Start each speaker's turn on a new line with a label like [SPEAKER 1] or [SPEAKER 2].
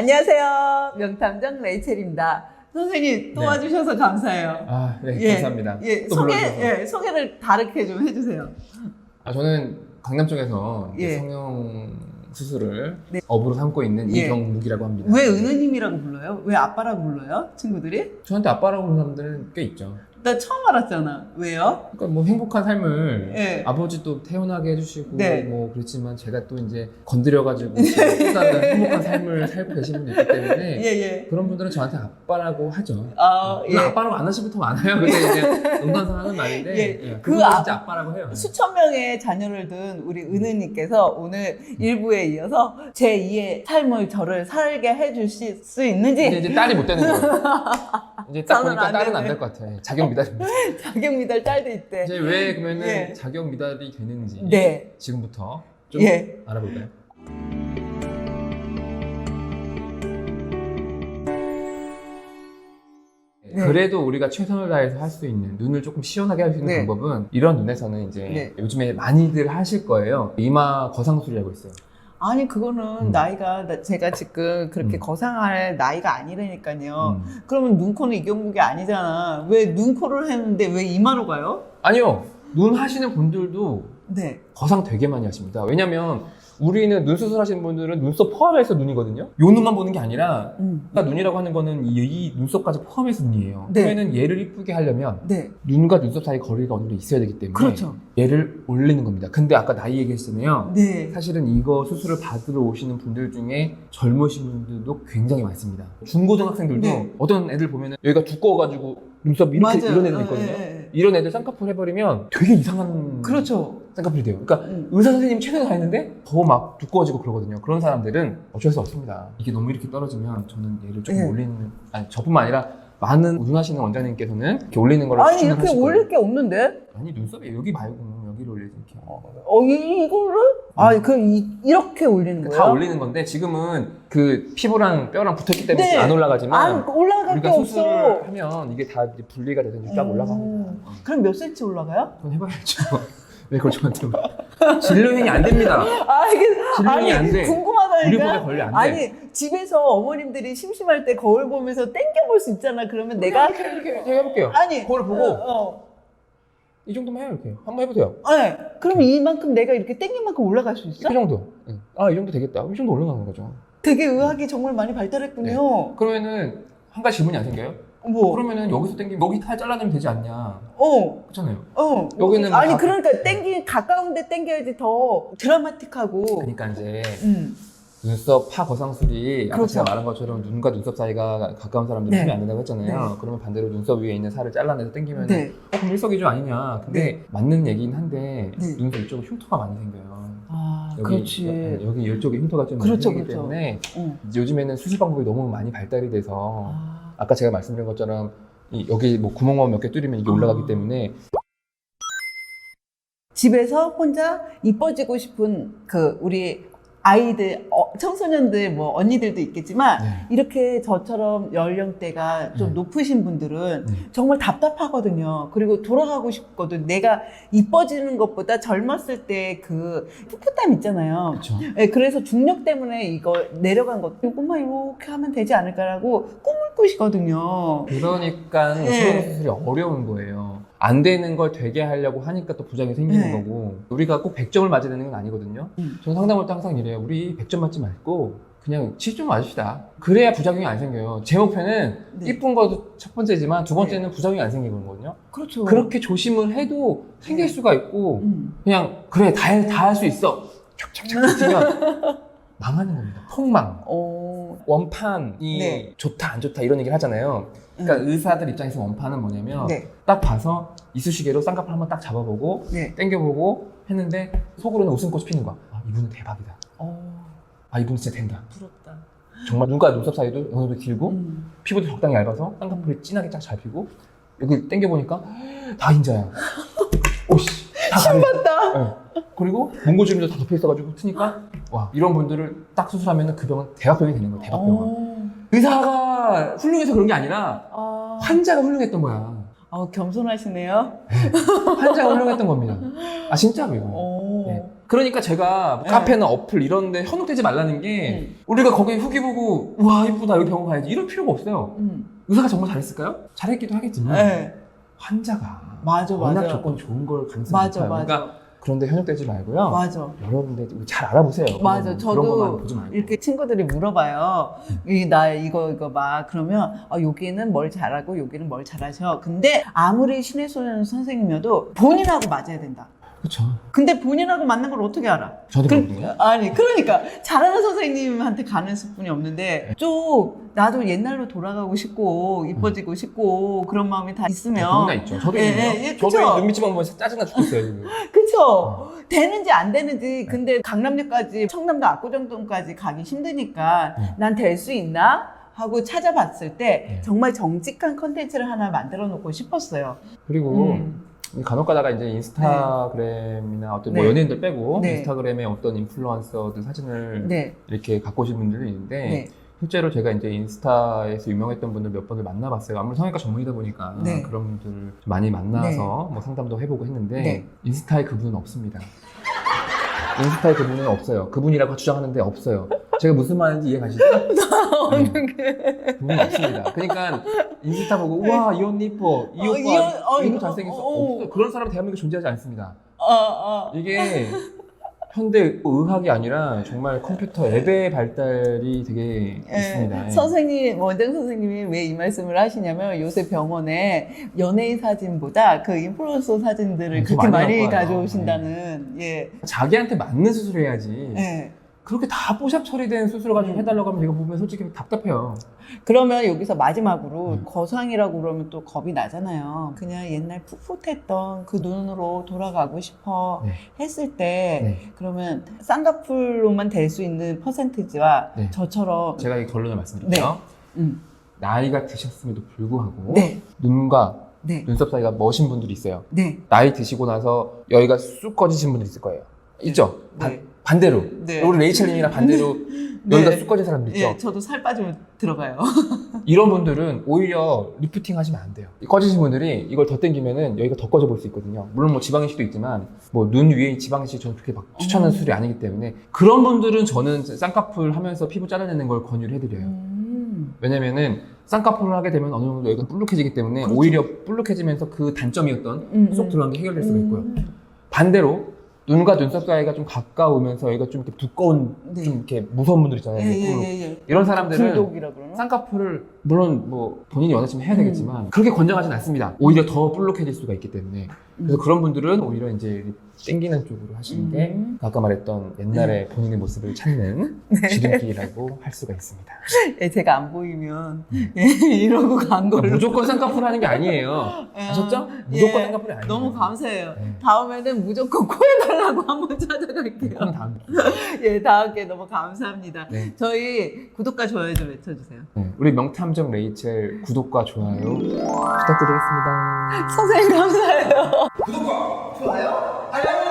[SPEAKER 1] 안녕하세요. 명탐정 레이첼입니다. 선생님 또
[SPEAKER 2] 네.
[SPEAKER 1] 와주셔서 감사해요.
[SPEAKER 2] 아, 네,
[SPEAKER 1] 예,
[SPEAKER 2] 감사합니다.
[SPEAKER 1] 예,
[SPEAKER 2] 또
[SPEAKER 1] 소개,
[SPEAKER 2] 불러주셔서.
[SPEAKER 1] 예, 소개를 다르게 좀 해주세요.
[SPEAKER 2] 아, 저는 강남 쪽에서 이제
[SPEAKER 1] 예.
[SPEAKER 2] 성형 수술을
[SPEAKER 1] 네.
[SPEAKER 2] 업으로 삼고 있는
[SPEAKER 1] 예.
[SPEAKER 2] 이경묵이라고 합니다.
[SPEAKER 1] 왜 은우님이라고 불러요? 왜 아빠라고 불러요? 친구들이?
[SPEAKER 2] 저한테 아빠라고 부르는 사람들은 꽤 있죠.
[SPEAKER 1] 나 처음 알았잖아. 왜요?
[SPEAKER 2] 그러니까 뭐 행복한 삶을
[SPEAKER 1] 예.
[SPEAKER 2] 아버지도 태어나게 해주시고
[SPEAKER 1] 네.
[SPEAKER 2] 뭐 그렇지만 제가 또 이제 건드려가지고 또 다른 행복한 삶을 살고 계시는 분도 있기 때문에
[SPEAKER 1] 예, 예.
[SPEAKER 2] 그런 분들은 저한테 아빠라고 하죠.
[SPEAKER 1] 아,
[SPEAKER 2] 물론
[SPEAKER 1] 예.
[SPEAKER 2] 아빠라고 안 하시는 분도 많아요. 근데 이제 농담상 하는 말인데
[SPEAKER 1] 예.
[SPEAKER 2] 예,
[SPEAKER 1] 그 아-
[SPEAKER 2] 진짜 아빠라고 해요.
[SPEAKER 1] 수천 명의 자녀를 둔 우리 은우님께서 오늘 일부에 이어서 제 2의 삶을 저를 살게 해주실 수 있는지
[SPEAKER 2] 이제 딸이 못 되는 거예요. 이제 딱 보니까
[SPEAKER 1] 안
[SPEAKER 2] 딸은 안. 될 것 같아. 자격 미달입니다.
[SPEAKER 1] 자격 미달 딸도 있대.
[SPEAKER 2] 이제 왜 그러면은
[SPEAKER 1] 예.
[SPEAKER 2] 자격 미달이 되는지
[SPEAKER 1] 네.
[SPEAKER 2] 지금부터 좀
[SPEAKER 1] 예.
[SPEAKER 2] 알아볼까요?
[SPEAKER 1] 네.
[SPEAKER 2] 그래도 우리가 최선을 다해서 할 수 있는 눈을 조금 시원하게 할 수 있는
[SPEAKER 1] 네.
[SPEAKER 2] 방법은 이런 눈에서는 이제
[SPEAKER 1] 네.
[SPEAKER 2] 요즘에 많이들 하실 거예요. 이마 거상술이라고 있어요.
[SPEAKER 1] 아니 그거는
[SPEAKER 2] 음.
[SPEAKER 1] 나이가 나- 제가 지금 그렇게
[SPEAKER 2] 음.
[SPEAKER 1] 거상할 나이가 아니라니까요.
[SPEAKER 2] 음.
[SPEAKER 1] 그러면 눈코는 이경국이 아니잖아. 왜 눈코를 했는데 왜 이마로 가요?
[SPEAKER 2] 아니요. 눈 하시는 분들도
[SPEAKER 1] 네.
[SPEAKER 2] 거상 되게 많이 하십니다. 왜냐면 우리는 눈 수술하시는 분들은 눈썹 포함해서 눈이거든요. 요 눈만 보는 게 아니라
[SPEAKER 1] 음.
[SPEAKER 2] 그러니까 눈이라고 하는 거는 이, 이 눈썹까지 포함해서 눈이에요.
[SPEAKER 1] 네.
[SPEAKER 2] 그러면은 얘를 이쁘게 하려면
[SPEAKER 1] 네.
[SPEAKER 2] 눈과 눈썹 사이 거리가 어느 정도 있어야 되기 때문에
[SPEAKER 1] 그렇죠.
[SPEAKER 2] 얘를 올리는 겁니다. 근데 아까 나이 얘기했잖아요.
[SPEAKER 1] 네.
[SPEAKER 2] 사실은 이거 수술을 받으러 오시는 분들 중에 젊으신 분들도 굉장히 많습니다. 중고등학생들도
[SPEAKER 1] 네.
[SPEAKER 2] 어떤 애들 보면은 여기가 두꺼워가지고 눈썹 이렇게
[SPEAKER 1] 맞아요.
[SPEAKER 2] 이런 애들
[SPEAKER 1] 어,
[SPEAKER 2] 있거든요.
[SPEAKER 1] 예, 예.
[SPEAKER 2] 이런 애들 쌍꺼풀 해버리면 되게 이상한
[SPEAKER 1] 그렇죠.
[SPEAKER 2] 쌍꺼풀이 돼요. 그러니까
[SPEAKER 1] 음.
[SPEAKER 2] 의사 선생님이 최선을 다했는데 더 막 두꺼워지고 그러거든요. 그런 사람들은 어쩔 수 없습니다. 이게 너무 이렇게 떨어지면 저는 얘를 조금
[SPEAKER 1] 네.
[SPEAKER 2] 올리는 아니 저뿐만 아니라 많은 운하시는 원장님께서는 이렇게 올리는 걸
[SPEAKER 1] 아니
[SPEAKER 2] 추천을
[SPEAKER 1] 이렇게
[SPEAKER 2] 하실
[SPEAKER 1] 올릴. 게 없는데?
[SPEAKER 2] 아니 눈썹에 여기 말고 여기를 올리지 이렇게.
[SPEAKER 1] 어 이, 이거를? 아, 그 이, 이렇게 올리는 거예요?
[SPEAKER 2] 다 올리는 건데 지금은 그 피부랑 뼈랑 붙었기 때문에
[SPEAKER 1] 네.
[SPEAKER 2] 안 올라가지만
[SPEAKER 1] 아, 올라갈 게 없어.
[SPEAKER 2] 하면 이게 다 분리가 돼서 이제 쫙
[SPEAKER 1] 음.
[SPEAKER 2] 올라갑니다. 어.
[SPEAKER 1] 그럼 몇 센치 올라가요?
[SPEAKER 2] 한번 해봐야죠. 왜 그걸 저한테 물어봐. 진료행위 안 됩니다.
[SPEAKER 1] 아 이게
[SPEAKER 2] 진료행위 안 돼.
[SPEAKER 1] 궁금하다니까.
[SPEAKER 2] 걸려 안 돼.
[SPEAKER 1] 아니 집에서 어머님들이 심심할 때 거울 보면서 땡겨 볼 수 있잖아. 그러면 내가
[SPEAKER 2] 이렇게 이렇게 제가 해볼게요.
[SPEAKER 1] 아니
[SPEAKER 2] 거울 보고
[SPEAKER 1] 어, 어.
[SPEAKER 2] 이 정도만 해요 이렇게. 한번 해보세요.
[SPEAKER 1] 네. 그럼 이만큼 내가 이렇게 땡긴 만큼 올라갈 수 있어?
[SPEAKER 2] 이 정도. 응. 아, 이 정도 되겠다. 이 정도 올라가는 거죠.
[SPEAKER 1] 되게 의학이 정말 많이 발달했군요.
[SPEAKER 2] 그러면은 한 가지 질문이 안 생겨요?
[SPEAKER 1] 뭐?
[SPEAKER 2] 그러면은 여기서 땡기면 여기 탈 잘라내면 되지 않냐?
[SPEAKER 1] 어.
[SPEAKER 2] 그렇잖아요.
[SPEAKER 1] 어.
[SPEAKER 2] 여기는 뭐
[SPEAKER 1] 아니
[SPEAKER 2] 다-
[SPEAKER 1] 그러니까 땡기 가까운데 땡겨야지 더 드라마틱하고.
[SPEAKER 2] 그러니까 이제
[SPEAKER 1] 음.
[SPEAKER 2] 눈썹 파 거상술이 아까
[SPEAKER 1] 그렇죠.
[SPEAKER 2] 제가 말한 것처럼 눈과 눈썹 사이가 가까운 사람들은
[SPEAKER 1] 네.
[SPEAKER 2] 하면 안 된다고 했잖아요. 그러면 반대로 눈썹 위에 있는 살을 잘라내서 당기면
[SPEAKER 1] 네.
[SPEAKER 2] 어, 그럼 일석이조 아니냐. 근데 맞는 얘기긴 한데
[SPEAKER 1] 네.
[SPEAKER 2] 눈썹 이쪽은 흉터가 많이 생겨요.
[SPEAKER 1] 아, 그렇지.
[SPEAKER 2] 여기 이쪽에 흉터가 좀
[SPEAKER 1] 그렇죠,
[SPEAKER 2] 많이 생기기
[SPEAKER 1] 그렇죠.
[SPEAKER 2] 때문에
[SPEAKER 1] 어.
[SPEAKER 2] 요즘에는 수술 방법이 너무 많이 발달이 돼서
[SPEAKER 1] 아.
[SPEAKER 2] 아까 제가 말씀드린 것처럼 이- 여기 뭐 구멍만 몇 개 뚫리면 이게
[SPEAKER 1] 아.
[SPEAKER 2] 올라가기 때문에
[SPEAKER 1] 집에서 혼자 이뻐지고 싶은 그 우리 아이들, 어, 청소년들, 뭐 언니들도 있겠지만
[SPEAKER 2] 네.
[SPEAKER 1] 이렇게 저처럼 연령대가 좀
[SPEAKER 2] 네.
[SPEAKER 1] 높으신 분들은
[SPEAKER 2] 네.
[SPEAKER 1] 정말 답답하거든요. 그리고 돌아가고 싶거든. 내가 이뻐지는 것보다 젊었을 때 그 풋풋함 있잖아요.
[SPEAKER 2] 그렇죠.
[SPEAKER 1] 네, 그래서 중력 때문에 이거 내려간 것, 이것만 이렇게 하면 되지 않을까라고 꿈을 꾸시거든요.
[SPEAKER 2] 그러니까
[SPEAKER 1] 네.
[SPEAKER 2] 어려운 거예요. 안 되는 걸 되게 하려고 하니까 또 부작용이 생기는
[SPEAKER 1] 네.
[SPEAKER 2] 거고 우리가 꼭 100점을 맞아야 되는 건 아니거든요.
[SPEAKER 1] 음.
[SPEAKER 2] 저는 상담할 때 항상 이래요. 우리 100점 맞지 말고 그냥 70점 맞읍시다. 그래야 부작용이 안 생겨요. 제 목표는
[SPEAKER 1] 네.
[SPEAKER 2] 이쁜 것도 첫 번째지만 두 번째는 부작용이 안 생기는 거거든요.
[SPEAKER 1] 그렇죠.
[SPEAKER 2] 그렇게 조심을 해도 생길
[SPEAKER 1] 네.
[SPEAKER 2] 수가 있고
[SPEAKER 1] 음.
[SPEAKER 2] 그냥 그래 다 할 수 있어. 촥촥촥 치면 망하는 겁니다. 폭망.
[SPEAKER 1] 어,
[SPEAKER 2] 원판이
[SPEAKER 1] 네.
[SPEAKER 2] 좋다 안 좋다 이런 얘기를 하잖아요. 그러니까 의사들 입장에서 원판은 뭐냐면
[SPEAKER 1] 네.
[SPEAKER 2] 딱 봐서 이쑤시개로 쌍꺼풀 한번 딱 잡아보고
[SPEAKER 1] 네.
[SPEAKER 2] 당겨보고 했는데 속으로는 웃음꽃이 피는 거야. 아 이분은 대박이다.
[SPEAKER 1] 어,
[SPEAKER 2] 아 이분은 진짜 된다.
[SPEAKER 1] 부럽다.
[SPEAKER 2] 정말 눈과 눈썹 사이도 어느 정도 길고
[SPEAKER 1] 음.
[SPEAKER 2] 피부도 적당히 얇아서 쌍꺼풀이 진하게 쫙잘 피고 여기 당겨보니까 다 흰자야. 오씨 다 가려.
[SPEAKER 1] 맞다.
[SPEAKER 2] 네. 그리고 몽고주름도 다 덮여 있어가지고 트니까 와 이런 분들을 딱 수술하면 그 병은 대박병이 되는 거야. 대박병은.
[SPEAKER 1] 어.
[SPEAKER 2] 의사가 훌륭해서 그런 게 아니라
[SPEAKER 1] 아,
[SPEAKER 2] 환자가 훌륭했던 거야.
[SPEAKER 1] 어, 겸손하시네요.
[SPEAKER 2] 환자가 훌륭했던 겁니다. 아 진짜로 이거.
[SPEAKER 1] 어.
[SPEAKER 2] 네. 그러니까 제가 뭐
[SPEAKER 1] 네.
[SPEAKER 2] 카페나 어플 이런 데 현혹되지 말라는 게
[SPEAKER 1] 음.
[SPEAKER 2] 우리가 거기 후기 보고 와 이쁘다 여기 병원 가야지 이럴 필요가 없어요.
[SPEAKER 1] 음.
[SPEAKER 2] 의사가 정말 잘했을까요? 잘했기도 하겠지만
[SPEAKER 1] 네.
[SPEAKER 2] 환자가
[SPEAKER 1] 맞아,
[SPEAKER 2] 워낙
[SPEAKER 1] 맞아.
[SPEAKER 2] 조건 좋은 걸 가능성이
[SPEAKER 1] 맞아,
[SPEAKER 2] 높아요.
[SPEAKER 1] 맞아.
[SPEAKER 2] 그러니까 그런데 현혹되지 말고요.
[SPEAKER 1] 맞아.
[SPEAKER 2] 여러분들 잘 알아보세요.
[SPEAKER 1] 맞아.
[SPEAKER 2] 그런
[SPEAKER 1] 저도
[SPEAKER 2] 보지 말고.
[SPEAKER 1] 이렇게 친구들이 물어봐요. 이, 나 이거, 이거 막. 그러면, 어, 여기는 뭘 잘하고, 여기는 뭘 잘하셔. 근데 아무리 신의 소년 선생님이어도 본인하고 맞아야 된다.
[SPEAKER 2] 그렇죠.
[SPEAKER 1] 근데 본인하고 맞는 걸 어떻게 알아?
[SPEAKER 2] 저도
[SPEAKER 1] 그-
[SPEAKER 2] 그렇거든요.
[SPEAKER 1] 아니, 그러니까. 잘하는 선생님한테 가는 수뿐이
[SPEAKER 2] 네.
[SPEAKER 1] 없는데, 좀, 나도 옛날로 돌아가고 싶고, 이뻐지고 싶고, 그런 마음이 다 있으면.
[SPEAKER 2] 그런 게 있죠. 저도
[SPEAKER 1] 예,
[SPEAKER 2] 있네요.
[SPEAKER 1] 예, 예,
[SPEAKER 2] 저도
[SPEAKER 1] 그쵸?
[SPEAKER 2] 이 눈밑만 보면 짜증나 죽겠어요 지금.
[SPEAKER 1] 그쵸?
[SPEAKER 2] 어.
[SPEAKER 1] 되는지 안 되는지 근데 강남역까지 청남도 압구정동까지 가기 힘드니까
[SPEAKER 2] 네.
[SPEAKER 1] 난될 수 있나 하고 찾아봤을 때
[SPEAKER 2] 네.
[SPEAKER 1] 정말 정직한 컨텐츠를 하나 만들어 놓고 싶었어요.
[SPEAKER 2] 그리고
[SPEAKER 1] 음.
[SPEAKER 2] 간혹 가다가 이제 인스타그램이나 어떤 뭐
[SPEAKER 1] 네.
[SPEAKER 2] 연예인들 빼고
[SPEAKER 1] 네.
[SPEAKER 2] 인스타그램에 어떤 인플루언서들 사진을
[SPEAKER 1] 네,
[SPEAKER 2] 이렇게 갖고 오신 분들이 있는데
[SPEAKER 1] 네,
[SPEAKER 2] 실제로 제가 이제 인스타에서 유명했던 분들 몇 번을 만나봤어요. 아무리 성형외과 전문이다 보니까
[SPEAKER 1] 네.
[SPEAKER 2] 그런 분들 좀 많이 만나서 뭐 상담도 해보고 했는데
[SPEAKER 1] 네.
[SPEAKER 2] 인스타에 그분은 없습니다. 인스타에 그분은 없어요. 그분이라고 주장하는데 없어요. 제가 무슨 말인지 이해 가시죠? 네. 그분은 없습니다. 그러니까 인스타 보고 우와 이 언니 이뻐 이
[SPEAKER 1] 어,
[SPEAKER 2] 오빠
[SPEAKER 1] 이 언- 어,
[SPEAKER 2] 이거
[SPEAKER 1] 이거-
[SPEAKER 2] 잘생겼어
[SPEAKER 1] 어, 어.
[SPEAKER 2] 없어요. 그런 사람 대한민국에 존재하지 않습니다.
[SPEAKER 1] 어, 어.
[SPEAKER 2] 이게 현대 의학이 아니라 정말 컴퓨터 앱의 발달이 되게
[SPEAKER 1] 예,
[SPEAKER 2] 있습니다. 예.
[SPEAKER 1] 선생님, 원장 선생님이 왜 이 말씀을 하시냐면 요새 병원에 연예인 사진보다 그 인플루언서 사진들을
[SPEAKER 2] 음, 더
[SPEAKER 1] 그렇게
[SPEAKER 2] 많이
[SPEAKER 1] 많이. 가져오신다는, 예.
[SPEAKER 2] 자기한테 맞는 수술을 해야지.
[SPEAKER 1] 예.
[SPEAKER 2] 그렇게 다 뽀샵 처리된 수술 가지고
[SPEAKER 1] 음.
[SPEAKER 2] 해달라고 하면 제가 보면 솔직히 답답해요.
[SPEAKER 1] 그러면 여기서 마지막으로
[SPEAKER 2] 음.
[SPEAKER 1] 거상이라고 그러면 또 겁이 나잖아요. 그냥 옛날 풋풋했던 그 눈으로 돌아가고 싶어
[SPEAKER 2] 네.
[SPEAKER 1] 했을 때
[SPEAKER 2] 네.
[SPEAKER 1] 그러면 쌍꺼풀로만 될 수 있는 퍼센티지와
[SPEAKER 2] 네.
[SPEAKER 1] 저처럼
[SPEAKER 2] 제가 이 결론을 말씀드릴게요.
[SPEAKER 1] 음.
[SPEAKER 2] 나이가 드셨음에도 불구하고
[SPEAKER 1] 네,
[SPEAKER 2] 눈과
[SPEAKER 1] 네,
[SPEAKER 2] 눈썹 사이가 멋인 분들이 있어요.
[SPEAKER 1] 네,
[SPEAKER 2] 나이 드시고 나서 여기가 쑥 꺼지신 분들 있을 거예요. 있죠?
[SPEAKER 1] 네.
[SPEAKER 2] 반, 대로
[SPEAKER 1] 네.
[SPEAKER 2] 우리 레이첼님이랑 반대로
[SPEAKER 1] 네.
[SPEAKER 2] 여기가 쑥 꺼진 사람들 있죠?
[SPEAKER 1] 예, 저도 살 빠지면 들어가요.
[SPEAKER 2] 이런 분들은 오히려 리프팅 하시면 안 돼요. 꺼지신 분들이 이걸 더 당기면은 여기가 더 꺼져 볼 수 있거든요. 물론 뭐 지방이식도 있지만 뭐 눈 위에 지방이식 저는 그렇게 막 추천하는
[SPEAKER 1] 음.
[SPEAKER 2] 수술이 아니기 때문에 그런 분들은 저는 쌍꺼풀 하면서 피부 잘라내는 걸 권유를 해드려요.
[SPEAKER 1] 음.
[SPEAKER 2] 왜냐면은 쌍꺼풀을 하게 되면 어느 정도 여기가 불룩해지기 때문에
[SPEAKER 1] 그렇죠.
[SPEAKER 2] 오히려 불룩해지면서 그 단점이었던
[SPEAKER 1] 음,
[SPEAKER 2] 쏙
[SPEAKER 1] 음.
[SPEAKER 2] 들어간 게 해결될 수가 있고요.
[SPEAKER 1] 음.
[SPEAKER 2] 반대로 눈과 눈썹 사이가 좀 가까우면서 여기가 좀 이렇게 두꺼운
[SPEAKER 1] 네.
[SPEAKER 2] 좀 이렇게 무서운 분들 있잖아요.
[SPEAKER 1] 예, 예. 예, 예.
[SPEAKER 2] 이런 사람들은
[SPEAKER 1] 불독이라 그러나?
[SPEAKER 2] 쌍꺼풀을 물론 뭐 본인이 원하시면 해야
[SPEAKER 1] 음.
[SPEAKER 2] 되겠지만 그렇게 권장하진 않습니다. 오히려 더 볼록해질 수가 있기 때문에 그래서
[SPEAKER 1] 음.
[SPEAKER 2] 그런 분들은 오히려 이제 땡기는 쪽으로 하시는 게
[SPEAKER 1] 음.
[SPEAKER 2] 아까 말했던 옛날에 본인의 모습을 찾는
[SPEAKER 1] 네.
[SPEAKER 2] 지름길이라고 할 수가 있습니다.
[SPEAKER 1] 예, 제가 안 보이면
[SPEAKER 2] 음.
[SPEAKER 1] 예, 이러고 간 걸로.
[SPEAKER 2] 무조건 쌍꺼풀 하는 게 아니에요.
[SPEAKER 1] 예.
[SPEAKER 2] 아셨죠? 무조건
[SPEAKER 1] 예,
[SPEAKER 2] 쌍꺼풀이 아니에요.
[SPEAKER 1] 너무 감사해요.
[SPEAKER 2] 네.
[SPEAKER 1] 다음에는 무조건 코 해달라고 한번 찾아갈게요.
[SPEAKER 2] 그건 다음 주.
[SPEAKER 1] 예, 다음 게 너무 감사합니다.
[SPEAKER 2] 네.
[SPEAKER 1] 저희 구독과 좋아요 좀 외쳐주세요.
[SPEAKER 2] 네. 우리 명탐정 레이첼 구독과 좋아요 부탁드리겠습니다.
[SPEAKER 1] 선생님 감사해요.
[SPEAKER 3] 구독과 좋아요 알람